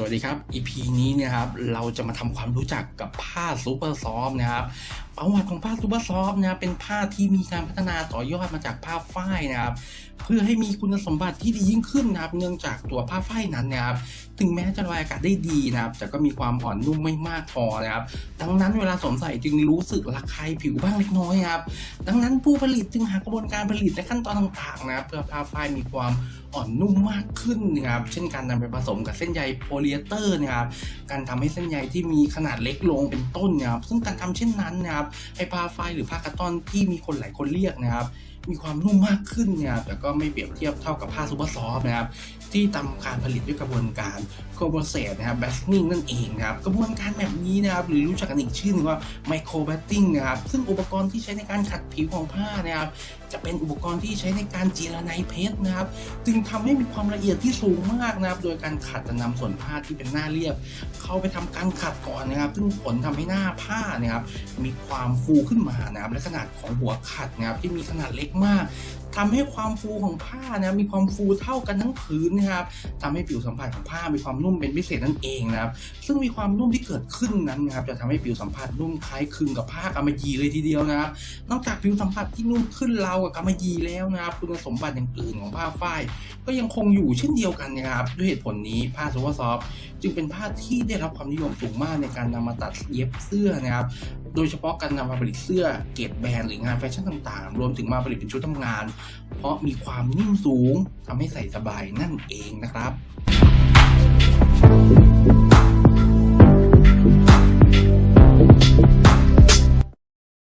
สวัสดีครับ EP นี้เนะครับ เราจะมาทำความรู้จักกับผ้าซูเปอร์ซอฟนะครับ ประวัติของผ้าซูเปอร์ซอฟนะครับเป็นผ้าที่มีการพัฒนาต่อยอดมาจากผ้าฝ้ายนะครับ เพื่อให้มีคุณสมบัติที่ดียิ่งขึ้นนะครับ เนื่องจากตัวผ้าฝ้ายนั้นนะครับ ถึงแม้จะระบายอากาศได้ดีนะครับ แต่ก็มีความอ่อนนุ่มไม่มากพอนะครับ ดังนั้นเวลาสวมใส่จึงรู้สึกระคายผิวบ้างเล็กน้อยครับ ดังนั้นผู้ผลิตจึงหากระบวนการผลิตและขั้นตอนต่างๆนะครับ เพื่อผ้าฝ้ายมีความอ่อนนุ่มมากขึ้นนะครับ เช่นการนำไปผสมกับเส้นใยโพลีเอเตอร์นะครับการทำให้เส้นใยที่มีขนาดเล็กลงเป็นต้นนะครับซึ่งการทำเช่นนั้นนะครับให้ผ้าไฟหรือพากระต้อนที่มีคนหลายคนเรียกนะครับ มีความนุ่มมากขึ้นนะครับแต่ก็ไม่เปรียบเทียบเท่ากับผ้าซูเปอร์ซอฟนะครับที่ทำการผลิตด้วยกระบวนการโคโบเซตนะครับแบสนิ่งนั่นเองนะครับกระบวนการแบบนี้นะครับหรือรู้จักกันอีกชื่อหนึงว่าไมโครแบตติ้งนะครับซึ่งอุปกรณ์ที่ใช้ในการขัดผิวของผ้านะครับจะเป็นอุปกรณ์ที่ใช้ในการเจรไนเพชรนะครับจึงทำให้มีความละเอียดที่สูงมากนะครับ โดยการขัดจะนำส่วนผ้าที่เป็นหน้าเรียบ เข้าไปทำการขัดก่อนนะครับ ซึ่งผลทำให้หน้าผ้านะครับมีความฟูขึ้นมานะครับและขนาดของหัวขัดนะครับที่มีขนาดเล็กมาก ทำให้ความฟูของผ้านะมีความฟูเท่ากันทั้งผืนนะครับทำให้ผิวสัมผัสของผ้ามีความนุ่มเป็นพิเศษนั่นเองนะครับ ซึ่งมีความนุ่มที่เกิดขึ้นนั้นนะครับจะทำให้ผิวสัมผัสนุ่มคล้ายคลึงกับผ้ากำมะหยี่เลยทีเดียวนะครับ นอกจากผิวสัมผัสที่นุ่มขึ้นเรากับกำมะหยี่แล้วนะครับคุณสมบัติอย่างอื่นของผ้าฝ้าย ก็ยังคงอยู่เช่นเดียวกันนะครับด้วยเหตุผลนี้ผ้าซูเปอร์ซอฟต์จึงเป็นผ้าที่ได้รับความนิยมสูงมากในการนำมาตัดเย็บเสื้อนะครับ โดยเฉพาะการนำมาผลิตเสื้อเกรดแบรนด์หรืองานแฟชั่นต่างๆ รวมถึงมาผลิตเป็นชุดทำงานเพราะมีความนิ่มสูงทำให้ใส่สบายนั่นเองนะครับ